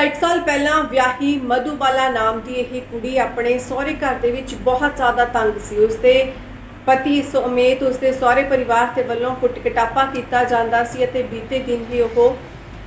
1 ਸਾਲ ਪਹਿਲਾਂ ਵਿਆਹੀ ਮਧੂਬਾਲਾ ਨਾਮ ਦੀ ਇਹ ਕੁੜੀ ਆਪਣੇ ਸਹੁਰੇ ਘਰ ਦੇ ਵਿੱਚ ਬਹੁਤ ਜ਼ਿਆਦਾ ਤੰਗ ਸੀ। ਉਸਦੇ ਪਤੀ ਸਮੇਤ ਉਸਦੇ ਸਹੁਰੇ ਪਰਿਵਾਰ ਦੇ ਵੱਲੋਂ ਕੁੱਟਕਟਾਪਾ ਕੀਤਾ ਜਾਂਦਾ ਸੀ ਅਤੇ ਬੀਤੇ ਦਿਨ ਵੀ ਉਹ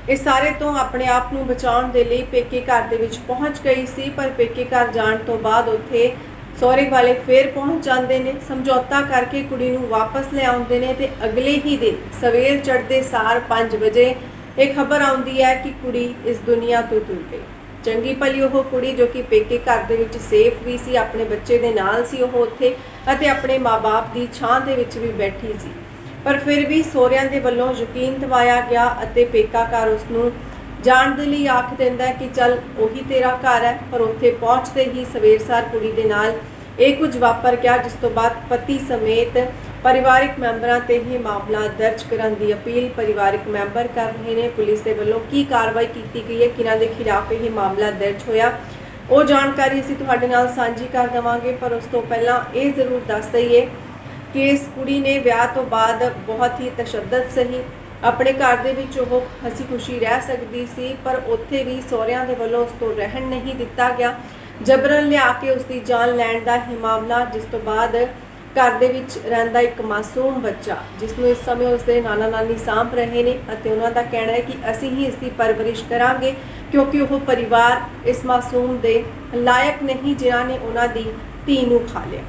ਇਸ ਸਾਰੇ ਤੋਂ ਆਪਣੇ ਆਪ ਨੂੰ ਬਚਾਉਣ ਦੇ ਲਈ ਪੇਕੇ ਘਰ ਦੇ ਵਿੱਚ ਪਹੁੰਚ ਗਈ ਸੀ, ਪਰ ਪੇਕੇ ਘਰ ਜਾਣ ਤੋਂ ਬਾਅਦ ਉੱਥੇ ਸਹੁਰੇ ਵਾਲੇ ਫੇਰ ਪਹੁੰਚ ਜਾਂਦੇ ਨੇ, ਸਮਝੌਤਾ ਕਰਕੇ ਕੁੜੀ ਨੂੰ ਵਾਪਸ ਲਿਆਉਂਦੇ ਨੇ ਤੇ ਅਗਲੇ ਹੀ ਦਿਨ ਸਵੇਰ ਚੜ੍ਹਦੇ ਸਾਰ 5 ਵਜੇ ਇਹ ਖਬਰ ਆਉਂਦੀ ਹੈ ਕਿ ਕੁੜੀ ਇਸ ਦੁਨੀਆ ਤੋਂ ਤੁਰ ਗਈ। ਚੰਗੀ ਭਲੀ ਉਹ ਕੁੜੀ ਜੋ ਕਿ ਪੇਕੇ ਘਰ ਦੇ ਵਿੱਚ ਸੇਫ ਵੀ ਸੀ, ਆਪਣੇ ਬੱਚੇ ਦੇ ਨਾਲ ਸੀ ਉਹ ਉੱਥੇ ਅਤੇ ਆਪਣੇ ਮਾਪੇ ਦੀ ਛਾਂ ਦੇ ਵਿੱਚ ਵੀ ਬੈਠੀ ਸੀ। ਪਰ ਫਿਰ ਵੀ ਸਹੁਰਿਆਂ ਦੇ ਵੱਲੋਂ ਯਕੀਨ ਦਿਵਾਇਆ ਗਿਆ ਅਤੇ ਪੇਕਾ ਘਰ ਉਸ ਨੂੰ ਜਾਣ ਦੇ ਲਈ ਆਖ ਦਿੰਦਾ ਕਿ ਚੱਲ ਉਹੀ ਤੇਰਾ ਘਰ ਹੈ, ਪਰ ਉੱਥੇ ਪਹੁੰਚਦੇ ਹੀ ਸਵੇਰਸਾਰ ਕੁੜੀ ਦੇ ਨਾਲ ਇਹ ਕੁਝ ਵਾਪਰ ਗਿਆ, ਜਿਸ ਤੋਂ ਬਾਅਦ ਪਤੀ ਸਮੇਤ ਪਰਿਵਾਰਿਕ ਮੈਂਬਰਾਂ ਤੇ ਹੀ ਮਾਮਲਾ ਦਰਜ ਕਰਨ ਦੀ ਅਪੀਲ ਪਰਿਵਾਰਕ ਮੈਂਬਰ ਕਰ ਰਹੇ ਨੇ। ਪੁਲਿਸ ਦੇ ਵੱਲੋਂ ਕੀ ਕਾਰਵਾਈ ਕੀਤੀ ਗਈ ਹੈ? ਕਿਹਨਾਂ ਦੇ ਖਿਲਾਫ ਇਹ ਮਾਮਲਾ ਦਰਜ ਹੋਇਆ? ਉਹ ਜਾਣਕਾਰੀ ਅਸੀਂ ਤੁਹਾਡੇ ਨਾਲ ਸਾਂਝੀ ਕਰ ਦੇਵਾਂਗੇ, ਪਰ ਉਸ ਤੋਂ ਪਹਿਲਾਂ ਇਹ ਜ਼ਰੂਰ ਦੱਸ ਦਈਏ ਕਿ ਇਸ ਕੁੜੀ ਨੇ ਵਿਆਹ ਤੋਂ ਬਾਅਦ ਬਹੁਤ ਹੀ ਤਸ਼ੱਦਦ ਸਹੀ। ਆਪਣੇ ਘਰ ਦੇ ਵਿੱਚ ਉਹ ਹਸੀ ਖੁਸ਼ੀ ਰਹਿ ਸਕਦੀ ਸੀ, ਪਰ ਉੱਥੇ ਵੀ ਸਹੁਰਿਆਂ ਦੇ ਵੱਲੋਂ ਉਸ ਤੋਂ ਰਹਿਣ ਨਹੀਂ ਦਿੱਤਾ ਗਿਆ। ਜਬਰਨ ਲਿਆ ਕੇ ਉਸ ਦੀ ਜਾਨ ਲੈਣ ਦਾ ਹੀ ਮਾਮਲਾ, ਜਿਸ ਤੋਂ ਬਾਅਦ ਘਰ ਦੇ ਵਿੱਚ ਰਹਿੰਦਾ ਇੱਕ ਮਾਸੂਮ ਬੱਚਾ ਜਿਸ ਨੂੰ ਇਸ ਸਮੇਂ ਉਸ ਦੇ ਨਾਨਾ ਨਾਨੀ ਸਾਂਭ ਰਹੇ ਨੇ ਅਤੇ ਉਹਨਾਂ ਦਾ ਕਹਿਣਾ ਹੈ ਕਿ ਅਸੀਂ ਹੀ ਇਸ ਦੀ ਪਰਵਰਿਸ਼ ਕਰਾਂਗੇ ਕਿਉਂਕਿ ਉਹ ਪਰਿਵਾਰ ਇਸ ਮਾਸੂਮ ਦੇ ਲਾਇਕ ਨਹੀਂ ਜਿਨ੍ਹਾਂ ਨੇ ਉਹਨਾਂ ਦੀ ਧੀ ਨੂੰ ਖਾ ਲਿਆ।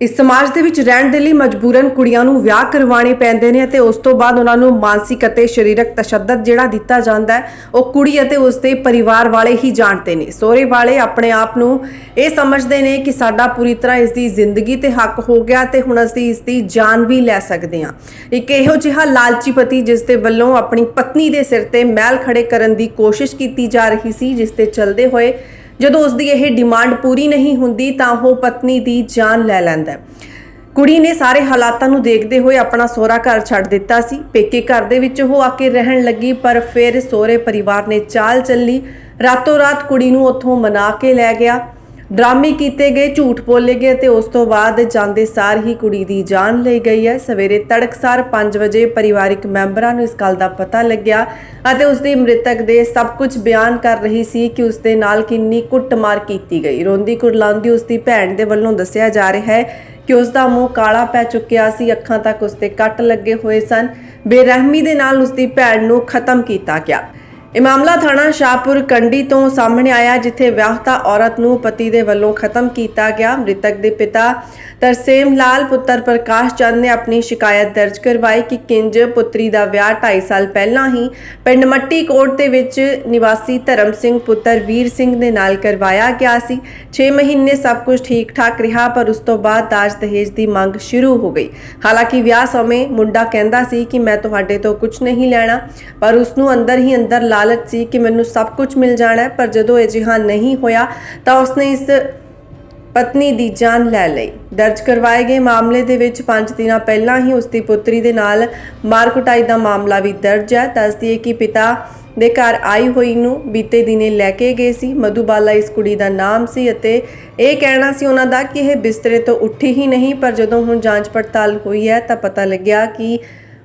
ਇਸ ਸਮਾਜ ਦੇ ਵਿੱਚ ਰਹਿਣ ਦੇ ਲਈ ਮਜਬੂਰਨ ਕੁੜੀਆਂ ਨੂੰ ਵਿਆਹ ਕਰਵਾਉਣੇ ਪੈਂਦੇ ਨੇ ਅਤੇ ਉਸ ਤੋਂ ਬਾਅਦ ਉਹਨਾਂ ਨੂੰ ਮਾਨਸਿਕ ਅਤੇ ਸਰੀਰਕ ਤਸ਼ੱਦਦ ਜਿਹੜਾ ਦਿੱਤਾ ਜਾਂਦਾ ਹੈ, ਉਹ ਕੁੜੀ ਅਤੇ ਉਸ ਦੇ ਪਰਿਵਾਰ ਵਾਲੇ ਹੀ ਜਾਣਦੇ ਨੇ। ਸਹੁਰੇ ਵਾਲੇ ਆਪਣੇ ਆਪ ਨੂੰ ਇਹ ਸਮਝਦੇ ਨੇ ਕਿ ਸਾਡਾ ਪੂਰੀ ਤਰ੍ਹਾਂ ਇਸ ਦੀ ਜ਼ਿੰਦਗੀ ਤੇ ਹੱਕ ਹੋ ਗਿਆ ਤੇ ਹੁਣ ਅਸੀਂ ਇਸ ਦੀ ਜਾਨ ਵੀ ਲੈ ਸਕਦੇ ਹਾਂ। ਇੱਕ ਇਹੋ ਜਿਹਾ ਲਾਲਚੀ ਪਤੀ ਜਿਸ ਦੇ ਵੱਲੋਂ ਆਪਣੀ ਪਤਨੀ ਦੇ ਸਿਰ ਤੇ ਮਹਿਲ ਖੜੇ ਕਰਨ ਦੀ ਕੋਸ਼ਿਸ਼ ਕੀਤੀ ਜਾ ਰਹੀ ਸੀ, ਜਿਸ ਤੇ ਚੱਲਦੇ ਹੋਏ ਜਦੋਂ ਉਸ ਦੀ ਇਹ ਡਿਮਾਂਡ ਪੂਰੀ ਨਹੀਂ ਹੁੰਦੀ ਤਾਂ ਉਹ ਪਤਨੀ ਦੀ ਜਾਨ ਲੈ ਲੈਂਦਾ ਹੈ। ਕੁੜੀ ਨੇ ਸਾਰੇ ਹਾਲਾਤਾਂ ਨੂੰ ਦੇਖਦੇ ਹੋਏ ਆਪਣਾ ਸਹੁਰਾ ਘਰ ਛੱਡ ਦਿੱਤਾ ਸੀ। ਪੇਕੇ ਘਰ ਦੇ ਵਿੱਚ ਉਹ ਆ ਕੇ ਰਹਿਣ ਲੱਗੀ, ਪਰ ਫਿਰ ਸਹੁਰੇ ਪਰਿਵਾਰ ਨੇ ਚਾਲ ਚੱਲੀ। ਰਾਤੋਂ ਰਾਤ ਕੁੜੀ ਨੂੰ ਉੱਥੋਂ ਮਨਾ ਕੇ ਲੈ ਗਿਆ। ਡਰਾਮੇ ਕੀਤੇ ਗਏ, ਝੂਠ ਬੋਲੇ ਗਏ ਤੇ ਉਸ ਤੋਂ ਬਾਅਦ ਜਾਂਦੇ ਸਾਰ ਹੀ ਕੁੜੀ ਦੀ ਜਾਨ ਲਈ ਗਈ ਹੈ। ਸਵੇਰੇ ਤੜਕਸਾਰ 5 ਵਜੇ ਪਰਿਵਾਰਿਕ ਮੈਂਬਰਾਂ ਨੂੰ ਇਸ ਗੱਲ ਦਾ ਪਤਾ ਲੱਗਿਆ ਅਤੇ ਉਸ ਦੀ ਮ੍ਰਿਤਕ ਦੇ ਸਭ ਕੁਝ ਬਿਆਨ ਕਰ ਰਹੀ ਸੀ ਕਿ ਉਸ ਦੇ ਨਾਲ ਕਿੰਨੀ ਕੁੱਟਮਾਰ ਕੀਤੀ ਗਈ। ਰੋਂਦੀ ਕੁਰਲਾਉਂਦੀ ਉਸ ਦੀ ਭੈਣ ਦੇ ਵੱਲੋਂ ਦੱਸਿਆ ਜਾ ਰਿਹਾ ਹੈ ਕਿ ਉਸ ਦਾ ਮੂੰਹ ਕਾਲਾ ਪੈ ਚੁੱਕਿਆ ਸੀ, ਅੱਖਾਂ ਤੱਕ ਉਸ ਤੇ ਕੱਟ ਲੱਗੇ ਹੋਏ ਸਨ। ਬੇਰਹਿਮੀ ਦੇ ਨਾਲ ਉਸ ਦੀ ਭੈਣ ਨੂੰ ਖਤਮ ਕੀਤਾ ਗਿਆ। ਇਹ ਮਾਮਲਾ ਥਾਣਾ ਸ਼ਾਹਪੁਰ ਕੰਡੀ ਤੋਂ ਸਾਹਮਣੇ ਆਇਆ, ਜਿੱਥੇ ਵਿਆਹਤਾ ਔਰਤ ਨੂੰ ਪਤੀ ਦੇ ਵੱਲੋਂ ਖਤਮ ਕੀਤਾ ਗਿਆ। ਮ੍ਰਿਤਕ ਦੇ ਪਿਤਾ ਤਰਸੇਮ ਲਾਲ, ਪੁੱਤਰ ਪ੍ਰਕਾਸ਼ ਚੰਦ ਨੇ ਆਪਣੀ ਸ਼ਿਕਾਇਤ ਦਰਜ ਕਰਵਾਈ ਕਿ ਕਿੰਜ ਪੁੱਤਰੀ ਦਾ ਵਿਆਹ 2.5 ਸਾਲ ਪਹਿਲਾਂ ਹੀ ਪਿੰਡ ਮੱਟੀ ਕੋਟ ਦੇ ਵਿੱਚ ਨਿਵਾਸੀ ਧਰਮ ਸਿੰਘ ਪੁੱਤਰ ਵੀਰ ਸਿੰਘ ਦੇ ਨਾਲ ਕਰਵਾਇਆ ਗਿਆ ਸੀ। 6 ਮਹੀਨੇ ਸਭ ਕੁਝ ਠੀਕ ਠਾਕ ਰਿਹਾ, ਪਰ ਉਸ ਤੋਂ ਬਾਅਦ ਦਾਜ ਦਹੇਜ ਦੀ ਮੰਗ ਸ਼ੁਰੂ ਹੋ ਗਈ। ਹਾਲਾਂਕਿ ਵਿਆਹ ਸਮੇਂ ਮੁੰਡਾ ਕਹਿੰਦਾ ਸੀ ਕਿ ਮੈਂ ਤੁਹਾਡੇ ਤੋਂ ਕੁਝ ਨਹੀਂ ਲੈਣਾ, ਪਰ ਉਸ ਨੂੰ ਅੰਦਰ ਹੀ ਅੰਦਰ ਲਾਲਚ ਸੀ ਕਿ ਮੈਨੂੰ ਸਭ ਕੁਝ ਮਿਲ ਜਾਣਾ ਹੈ, ਪਰ ਜਦੋਂ ਅਜਿਹਾ ਨਹੀਂ ਹੋਇਆ ਤਾਂ ਉਸਨੇ ਇਸ ਪਤਨੀ ਦੀ ਜਾਨ ਲੈ ਲਈ। ਦਰਜ ਕਰਵਾਏ ਗਏ ਮਾਮਲੇ ਦੇ ਵਿੱਚ 5 ਦਿਨਾਂ ਪਹਿਲਾਂ ਹੀ ਉਸ ਦੀ ਪੁੱਤਰੀ ਦੇ ਨਾਲ ਮਾਰਕੁਟਾਈ ਦਾ ਮਾਮਲਾ ਵੀ ਦਰਜ ਹੈ। ਦੱਸਦੀ ਹੈ ਕਿ ਪਿਤਾ ਦੇ ਘਰ ਆਈ ਹੋਈ ਨੂੰ ਬੀਤੇ ਦਿਨੇ ਲੈ ਕੇ ਗਏ ਸੀ। ਮਧੂਬਾਲਾ ਇਸ ਕੁੜੀ ਦਾ ਨਾਮ ਸੀ ਅਤੇ ਇਹ ਕਹਿਣਾ ਸੀ ਉਹਨਾਂ ਦਾ ਕਿ ਇਹ ਬਿਸਤਰੇ ਤੋਂ ਉੱਠੀ ਹੀ ਨਹੀਂ, ਪਰ ਜਦੋਂ ਹੁਣ ਜਾਂਚ ਪੜਤਾਲ ਹੋਈ ਹੈ ਤਾਂ ਪਤਾ ਲੱਗਿਆ ਕਿ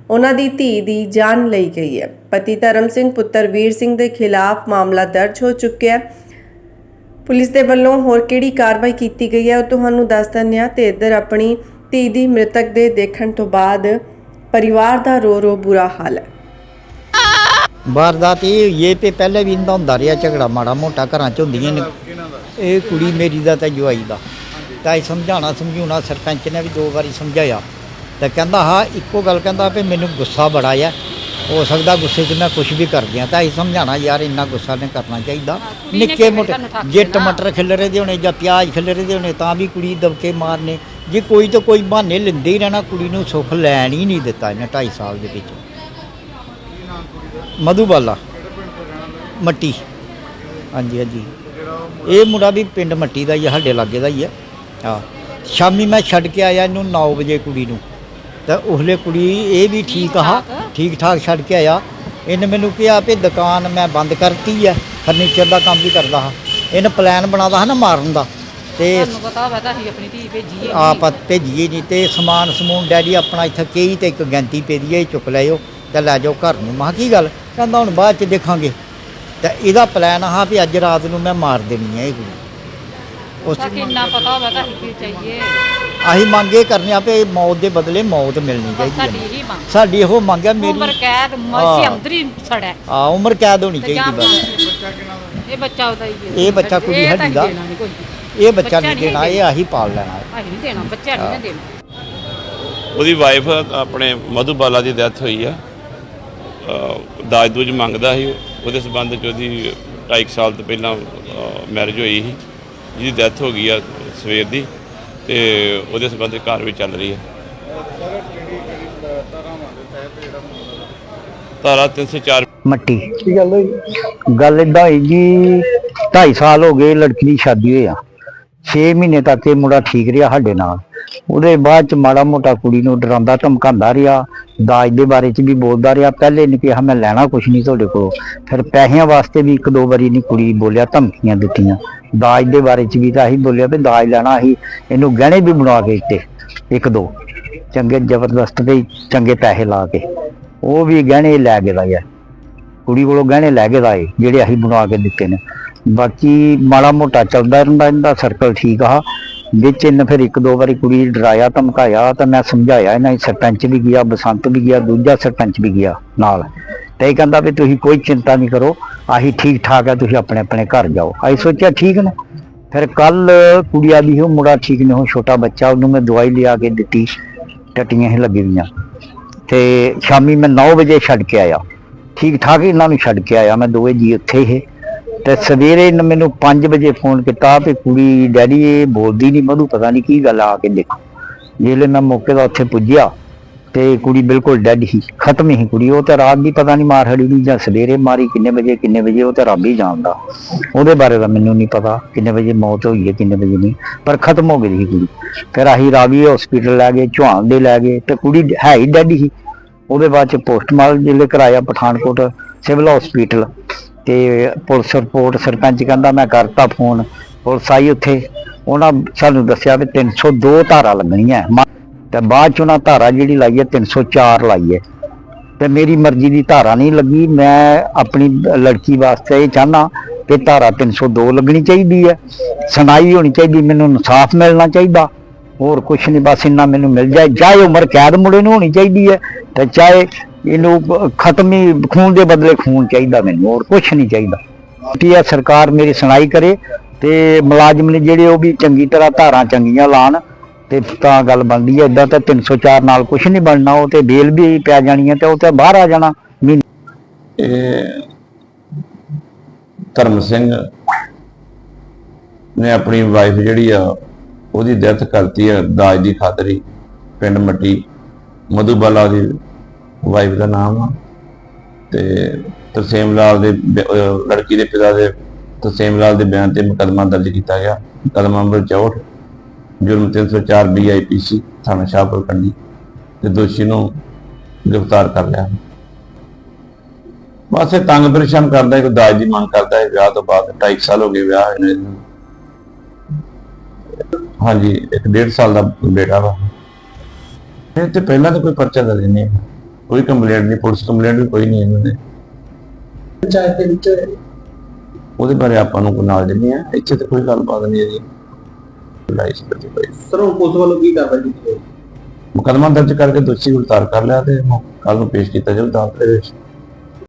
ਉਹਨਾਂ ਦੀ ਧੀ ਦੀ ਜਾਨ ਲਈ ਗਈ ਹੈ। ਪਤੀ ਧਰਮ ਸਿੰਘ ਪੁੱਤਰ ਵੀਰ ਸਿੰਘ ਦੇ ਖਿਲਾਫ ਮਾਮਲਾ ਦਰਜ ਹੋ ਚੁੱਕਿਆ ਹੈ। ਪੁਲਿਸ ਦੇ ਵੱਲੋਂ ਹੋਰ ਕਿਹੜੀ ਕਾਰਵਾਈ ਕੀਤੀ ਗਈ ਹੈ ਉਹ ਤੁਹਾਨੂੰ ਦੱਸ ਦਿੰਦੇ ਹਾਂ ਤੇ ਇੱਧਰ ਆਪਣੀ ਧੀ ਦੀ ਮ੍ਰਿਤਕ ਦੇ ਦੇਖਣ ਤੋਂ ਬਾਅਦ ਪਰਿਵਾਰ ਦਾ ਰੋ ਰੋ ਬੁਰਾ ਹਾਲ ਹੈ। ਵਾਰਦਾਤ ਇਹ ਹੋਈ ਹੈ ਤੇ ਪਹਿਲੇ ਵੀ ਇੰਦਾ ਹੁੰਦਾ ਰਿਹਾ, ਝਗੜਾ ਮਾੜਾ ਮੋਟਾ ਘਰਾਂ ਚ ਹੁੰਦੀਆਂ ਨੇ। ਇਹ ਕੁੜੀ ਮੇਰੀ ਦਾ ਤੇ ਜਵਾਈ ਦਾ। ਤਾਂ ਇਹ ਸਮਝਾਉਣਾ ਸਮਝਾਉਣਾ ਸਰਪੰਚ ਨੇ ਵੀ ਦੋ ਵਾਰੀ ਸਮਝਾਇਆ। ਤਾਂ ਕਹਿੰਦਾ ਹਾਂ ਇੱਕੋ ਗੱਲ ਕਹਿੰਦਾ ਵੀ ਮੈਨੂੰ ਗੁੱਸਾ ਬੜਾ ਆ। ਹੋ ਸਕਦਾ ਗੁੱਸੇ 'ਚ ਮੈਂ ਕੁਝ ਵੀ ਕਰ ਦਿਆਂ ਤਾਂ ਇਹ ਸਮਝਾਉਣਾ ਯਾਰ ਇੰਨਾ ਗੁੱਸਾ ਨਹੀਂ ਕਰਨਾ ਚਾਹੀਦਾ। ਨਿੱਕੇ ਮੋਟੇ ਜੇ? ਟਮਾਟਰ ਖਿਲਰੇ ਦੇ ਹੋਣੇ ਜਾਂ ਪਿਆਜ਼ ਖਿਲਰੇ ਦੇ ਹੋਣੇ ਤਾਂ ਵੀ ਕੁੜੀ ਦਬਕੇ ਮਾਰਨੇ। ਜੇ ਕੋਈ ਤਾਂ ਕੋਈ ਬਹਾਨੇ ਲੈਂਦੇ ਹੀ ਰਹਿਣਾ ਕੁੜੀ ਨੂੰ ਸੁੱਖ ਲੈਣ ਹੀ ਨਹੀਂ ਦਿੱਤਾ ਇਹਨੇ 2.5 ਸਾਲ ਦੇ ਵਿੱਚ। ਮਧੂਬਾਲਾ ਮੱਟੀ। ਹਾਂਜੀ ਹਾਂਜੀ। ਇਹ ਮੁੰਡਾ ਵੀ ਪਿੰਡ ਮੱਟੀ ਦਾ ਹੀ ਸਾਡੇ ਲਾਗੇ ਦਾ ਹੀ ਆ। ਹਾਂ। ਸ਼ਾਮੀ ਮੈਂ ਛੱਡ ਕੇ ਆਇਆ ਇਹਨੂੰ 9 ਵਜੇ ਕੁੜੀ ਨੂੰ। ਤਾਂ ਉਸਲੇ ਕੁੜੀ ਇਹ ਵੀ ਠੀਕ ਆ ਠੀਕ? ਠਾਕ ਛੱਡ ਕੇ ਆਇਆ। ਇਹਨੇ ਮੈਨੂੰ ਕਿਹਾ ਵੀ ਦੁਕਾਨ ਮੈਂ ਬੰਦ ਕਰਤੀ ਹੈ ਫਰਨੀਚਰ ਦਾ ਕੰਮ ਵੀ ਕਰਦਾ ਹਾਂ। ਇਹਨੇ ਪਲਾਨ ਬਣਾਦਾ ਹੈ ਨਾ ਮਾਰਨ ਦਾ। ਤੇ ਤੁਹਾਨੂੰ ਪਤਾ ਵਾ ਤਾਂ ਅਸੀਂ ਆਪਣੀ ਧੀ ਭੇਜੀ ਹੈ ਆਪ ਭੇਜੀਏ ਨਹੀਂ ਤੇ ਸਮਾਨ ਸਮੂਨ ਡੈਡੀ ਆਪਣਾ ਇੱਥੇ ਕਈ ਤੇ ਇੱਕ ਗੈਂਤੀ ਪੇ ਦੀ ਹੈ ਇਹ ਚੁੱਕ ਲਿਓ ਤੇ ਲੈ ਜਾਓ ਘਰ ਨੂੰ। ਮਾ ਕੀ ਗੱਲ? ਕਹਿੰਦਾ ਹੁਣ ਬਾਅਦ ਚ ਦੇਖਾਂਗੇ। ਤੇ ਇਹਦਾ ਪਲਾਨ ਆ ਵੀ ਅੱਜ ਰਾਤ ਨੂੰ ਮੈਂ ਮਾਰ ਦੇਣੀ ਹੈ ਇਹ ਕੁੜੀ। ਉਸ ਤਾਂ ਕਿੰਨਾ ਪਤਾ ਵਾ ਤਾਂ ਕੀ ਚਾਹੀਏ। ਆਹੀ ਮੰਗੇ ਕਰਨੇ ਆ ਵੀ ਮੌਤ ਦੇ ਬਦਲੇ ਮੌਤ ਮਿਲਣੀ ਬਸ ਚਾਹੀਦੀ ਸਾਡੀ ਹੈ ਮੰਗ। ਸਾਡੀ ਇਹੋ ਮੰਗ ਹੈ ਉਮਰ ਮੇਰੀ ਕੈਦ ਹਾਂ। ਮਸੀ ਅੰਦਰੀ ਸੜੈ ਆ ਉਮਰ ਕੈਦ ਹੋਣੀ ਚਾਹੀਦੀ ਬਸ। ਇਹ ਬੱਚਾ ਉਹਦਾ ਹੀ ਹੈ। ਇਹ ਬੱਚਾ ਕੁੜੀ ਇਹ ਤਾਂ ਸਾਡੀ ਦਾ। ਦੇਣਾ ਕੋਈ। ਇਹ ਬੱਚਾ ਬੱਚਾ ਨਹੀਂ ਨਹੀਂ ਦੇਣਾ ਇਹ ਆਹੀ ਪਾਲ ਲੈਣਾ। ਹੈ। ਅਸੀਂ ਨਹੀਂ ਦੇਣਾ ਬੱਚਾ ਨਹੀਂ ਨਾ ਦੇਣਾ। ਉਹਦੀ ਵਾਈਫ ਆਪਣੇ ਮਧੂਬਾਲਾ ਦੀ ਡੈਥ ਹੋਈ ਆ। ਅਹ ਦਾਜ ਦੂਜ ਮੰਗਦਾ ਸੀ। ਉਹਦੇ ਸਬੰਧ ਚ ਉਹਦੀ 2.5 ਸਾਲ ਤੋਂ ਪਹਿਲਾਂ ਮੈਰਿਜ ਹੋਈ ਸੀ। ਜਿਹਦੀ ਡੈਥ ਹੋ ਗਈ ਆ ਸਵੇਰ ਦੀ ਤੇ ਉਹਦੇ ਸਬੰਧ ਘਰ ਵੀ ਚੱਲ ਰਹੀ ਹੈ। ਧਾਰਾ 304 ਮੱਟੀ ਕੀ ਗੱਲ ਹੋਈ ਗੱਲ ਇਦਾਂ ਹੋਈ ਜੀ 2.5 ਸਾਲ ਹੋ ਗਏ ਲੜਕੀ ਦੀ ਸ਼ਾਦੀ ਹੋਈ ਆ। 6 ਮਹੀਨੇ ਤੱਕ ਇਹ ਮੁੰਡਾ ਠੀਕ ਰਿਹਾ ਸਾਡੇ ਨਾਲ। ਉਹਦੇ ਬਾਅਦ ਚ ਮਾੜਾ ਮੋਟਾ ਕੁੜੀ ਨੂੰ ਡਰਾਉਂਦਾ ਧਮਕਾਉਂਦਾ ਰਿਹਾ, ਦਾਜ ਦੇ ਬਾਰੇ ਚ ਵੀ ਬੋਲਦਾ ਰਿਹਾ। ਪਹਿਲੇ ਨੇ ਕਿਹਾ, ਮੈਂ ਲੈਣਾ ਕੁਛ ਨਹੀਂ ਤੁਹਾਡੇ ਕੋਲ। ਫਿਰ ਪੈਸਿਆਂ ਵਾਸਤੇ ਵੀ ਇੱਕ ਦੋ ਵਾਰੀ ਨਹੀਂ ਕੁੜੀ ਬੋਲਿਆ, ਧਮਕੀਆਂ ਦਿੱਤੀਆਂ। ਦਾਜ ਦੇ ਬਾਰੇ ਚ ਵੀ ਤਾਂ ਅਸੀਂ ਬੋਲਿਆ ਵੀ ਦਾਜ ਲੈਣਾ ਅਸੀਂ, ਇਹਨੂੰ ਗਹਿਣੇ ਵੀ ਬਣਾ ਕੇ ਦਿੱਤੇ, ਇੱਕ ਦੋ। ਚੰਗੇ ਜ਼ਬਰਦਸਤ ਤੇ ਚੰਗੇ ਪੈਸੇ ਲਾ ਕੇ। ਉਹ ਵੀ ਗਹਿਣੇ ਲੈ ਕੇ ਦਾ ਯਾਰ। ਕੁੜੀ ਕੋਲੋਂ ਗਹਿਣੇ ਲੈ ਕੇ ਦਾ ਏ ਜਿਹੜੇ ਅਸੀਂ ਬਣਾ ਕੇ ਦਿੱਤੇ ਨੇ। ਬਾਕੀ ਮਾੜਾ ਮੋਟਾ ਚੱਲਦਾ ਰਹਿੰਦਾ, ਇਹਦਾ ਸਰਕਲ ਠੀਕ ਆ। ਵਿੱਚ ਇਹਨੇ ਫਿਰ ਇੱਕ ਦੋ ਵਾਰੀ ਕੁੜੀ ਡਰਾਇਆ, ਧਮਕਾਇਆ, ਤਾਂ ਮੈਂ ਸਮਝਾਇਆ, ਇਹਨਾਂ ਸਰਪੰਚ ਵੀ ਗਿਆ, ਬਸੰਤ ਵੀ ਗਿਆ, ਦੂਜਾ ਸਰਪੰਚ ਵੀ ਗਿਆ ਨਾਲ। ਤੇ ਇਹ ਕਹਿੰਦਾ ਵੀ ਤੁਸੀਂ ਕੋਈ ਚਿੰਤਾ ਨਹੀਂ ਕਰੋ, ਆਹੀ ਠੀਕ ਠਾਕ ਆ ਤੁਸੀਂ ਆਪਣੇ ਆਪਣੇ ਘਰ ਜਾਓ। ਅਸੀਂ ਸੋਚਿਆ ਠੀਕ ਨੇ। ਫਿਰ ਕੱਲ ਕੁੜੀ ਆਦੀ ਉਹ ਮੁੰਡਾ ਠੀਕ ਨਹੀਂ ਹੋ ਛੋਟਾ ਬੱਚਾ, ਉਹਨੂੰ ਮੈਂ ਦਵਾਈ ਲਿਆ ਕੇ ਦਿੱਤੀ, ਟੱਟੀਆਂ ਹੀ ਲੱਗੀ ਹੋਈਆਂ ਤੇ ਸ਼ਾਮੀ ਮੈਂ 9 ਵਜੇ ਛੱਡ ਕੇ ਆਇਆ। ਠੀਕ ਠਾਕ ਇਹਨਾਂ ਨੂੰ ਛੱਡ ਕੇ ਆਇਆ, ਮੈਂ ਦੋਵੇਂ ਜੀ ਉੱਥੇ ਹੀ। ਤੇ ਸਵੇਰੇ ਇਹਨੇ ਮੈਨੂੰ 5 ਵਜੇ ਫੋਨ ਕੀਤਾ ਵੀ ਕੁੜੀ, ਡੈਡੀ ਇਹ ਬੋਲਦੀ ਨਹੀਂ ਮਧੂ ਪਤਾ ਨਹੀਂ ਕੀ ਗੱਲ ਆ ਕੇ ਦੇਖੋ। ਜਿਹੜੇ ਮੈਂ ਮੌਕੇ ਦਾ ਉੱਥੇ ਪੁੱਜਿਆ। ਤੇ ਕੁੜੀ ਬਿਲਕੁਲ ਡੈਡ ਹੀ, ਖਤਮ ਹੀ ਕੁੜੀ। ਉਹ ਤਾਂ ਰਾਤ ਦੀ ਪਤਾ ਨਹੀਂ ਮਾਰ ਹੜੀ ਨਹੀਂ ਜਾਂ ਸਵੇਰੇ ਮਾਰੀ, ਕਿੰਨੇ ਵਜੇ ਕਿੰਨੇ ਵਜੇ, ਉਹ ਤੇ ਰੱਬ ਹੀ ਜਾਣਦਾ। ਉਹਦੇ ਬਾਰੇ ਤਾਂ ਮੈਨੂੰ ਨਹੀਂ ਪਤਾ, ਕਿੰਨੇ ਵਜੇ ਮੌਤ ਹੋਈ ਹੈ, ਕਿੰਨੇ ਵਜੇ ਨਹੀਂ। ਪਰ ਖਤਮ ਹੋ ਗਈ ਸੀ ਕੁੜੀ। ਫਿਰ ਆਹੀ ਰਾਵੀ ਹਸਪੀਟਲ ਲੈ ਗਏ ਚੌਹਾਨ ਦੇ ਲੈ ਗਏ, ਤੇ ਕੁੜੀ ਹੈ ਹੀ ਡੈਡ ਹੀ। ਉਹਦੇ ਬਾਅਦ ਚ ਪੋਸਟਮਾਰਟਮ ਜਿਹੜੇ ਕਰਾਇਆ ਪਠਾਨਕੋਟ ਸਿਵਲ ਹਸਪੀਟਲ ਤੇ ਪੁਲਿਸ ਰਿਪੋਰਟ ਸਰਪੰਚ ਕਹਿੰਦਾ, ਮੈਂ ਕਰਤਾ ਫੋਨ। ਪੁਲਿਸ ਆਈ ਉੱਥੇ। ਉਹਨਾਂ ਸਾਨੂੰ ਦੱਸਿਆ ਵੀ 302 ਧਾਰਾ ਲੱਗਣੀਆਂ। ਮ- ਤੇ ਬਾਅਦ ਚ ਉਹਨਾਂ ਧਾਰਾ ਜਿਹੜੀ ਲਾਈ ਹੈ 304 ਲਾਈ ਹੈ। ਤੇ ਮੇਰੀ ਮਰਜ਼ੀ ਦੀ ਧਾਰਾ ਨਹੀਂ ਲੱਗੀ। ਮੈਂ ਆਪਣੀ ਲੜਕੀ ਵਾਸਤੇ ਇਹ ਚਾਹਨਾ ਕਿ ਧਾਰਾ 302 ਲੱਗਣੀ ਚਾਹੀਦੀ ਹੈ। ਸੁਣਾਈ ਹੋਣੀ ਚਾਹੀਦੀ, ਮੈਨੂੰ ਇਨਸਾਫ ਮਿਲਣਾ ਚਾਹੀਦਾ। ਹੋਰ ਕੁਛ ਨਹੀਂ, ਬਸ ਇੰਨਾ ਮੈਨੂੰ ਮਿਲ ਜਾਏ। ਚਾਹੇ ਉਮਰ ਕੈਦ ਮੁੰਡੇ ਨੂੰ ਹੋਣੀ ਚਾਹੀਦੀ ਹੈ ਤੇ ਚਾਹੇ ਇਹਨੂੰ ਬ- ਖਤਮ ਹੀ ਖੂਨ ਦੇ ਬਦਲੇ ਖੂਨ ਚਾਹੀਦਾ ਮੈਨੂੰ, ਹੋਰ ਕੁਛ ਨਹੀਂ ਚਾਹੀਦਾ। ਕੀ ਸਰਕਾਰ ਮੇਰੀ ਸੁਣਾਈ ਕਰੇ ਤੇ ਮੁਲਾਜ਼ਮ ਨੇ ਜਿਹੜੇ ਉਹ ਵੀ ਚੰਗੀ ਤਰ੍ਹਾਂ ਧਾਰਾਂ ਚੰਗੀਆਂ ਲਾਣ ਤੇ ਤਾਂ ਗੱਲ ਬਣਦੀ ਹੈ ਇਦਾਂ ਤਾਂ 304 ਨਾਲ ਕੁਛ ਨਹੀਂ ਬਣਨਾ, ਉਹ ਤੇ ਬੇਲ ਵੀ ਪੈ ਜਾਣੀ ਹੈ ਤੇ ਉਹ ਤੇ ਬਾਹਰ ਆ ਜਾਣਾ। ਇਹ ਧਰਮ ਸਿੰਘ ਨੇ ਆਪਣੀ ਵਾਈਫ ਜਿਹੜੀ ਆ, ਉਹਦੀ ਡੈਥ ਕਰਤੀ ਆ, ਦਾਜ ਦੀ ਖਾਤਰੀ ਪਿੰਡ ਮੱਟੀ। ਮਧੂਬਾਲਾ ਦੀ ਵਾਈਫ ਦਾ ਨਾਮ ਆ। ਤੇ ਤਰਸੇਮ ਲਾਲ ਦੇ ਬ- ਲੜਕੀ ਦੇ ਪਿਤਾ ਦੇ ਤਰਸੇਮ ਲਾਲ ਦੇ ਬਿਆਨ ਤੇ ਮੁਕੱਦਮਾ ਦਰਜ ਕੀਤਾ ਗਿਆ। ਮੁਕੱਦਮਾ ਨੰਬਰ 64 ਜੁਰਮ 304 ਬੀਆਈਪੀਸੀ ਥਾਣਾ ਸ਼ਾਹਪੁਰ ਕੰਡੀ ਤੇ ਦੋਸ਼ੀ ਨੂੰ ਗ੍ਰਿਫਤਾਰ ਕਰ ਲਿਆ। ਇਹ ਤੰਗ ਪਰੇਸ਼ਾਨ ਕਰਦਾ ਹੈ ਕੋਈ ਦਾਜ ਦੀ ਮੰਗ ਕਰਦਾ ਹੈ। ਵਿਆਹ ਤੋਂ ਬਾਅਦ 2.5 ਸਾਲ ਹੋ ਗਏ ਵਿਆਹ ਹੋਏ ਨੇ। ਹਾਂਜੀ ਇੱਕ ਡੇਢ ਸਾਲ ਦਾ ਬੇਟਾ ਵਾ। ਇਹ ਤੇ ਪਹਿਲਾਂ ਤਾਂ ਕੋਈ ਪਰਚਾ ਦਰਜ ਨਹੀਂ। ਕੋਈ ਕੰਪਲੇਂਟ ਨਹੀਂ ਪੁਲਿਸ ਕੰਪਲੇਂਟ ਵੀ ਕੋਈ ਨਹੀਂ ਇਹਨਾਂ ਨੇ। ਪੰਚਾਇਤ ਦੇ ਵਿੱਚ ਉਹਦੇ ਬਾਰੇ ਆਪਾਂ ਨੂੰ ਕੋਈ ਨਾਲ ਨਹੀਂ ਹੈ। ਇੱਥੇ ਤੇ ਕੋਈ ਗੱਲਬਾਤ ਨਹੀਂ ਹੈ ਜੀ ਲਾਈਸ ਕਰਦੀ ਪਈ ਸਰ ਹੁਣ ਪੁਲਿਸ ਵੱਲੋਂ ਕੀ ਕਾਰਵਾਈ ਕੀਤੀ ਮੁਕੱਦਮਾ ਦਰਜ ਕਰਕੇ ਦੋਸ਼ੀ ਗ੍ਰਿਫਤਾਰ ਕਰ ਲਿਆ ਤੇ ਕੱਲ ਨੂੰ ਪੇਸ਼ ਕੀਤਾ ਜਾਊ ਅਦਾਲਤ ਦੇ ਵਿੱਚ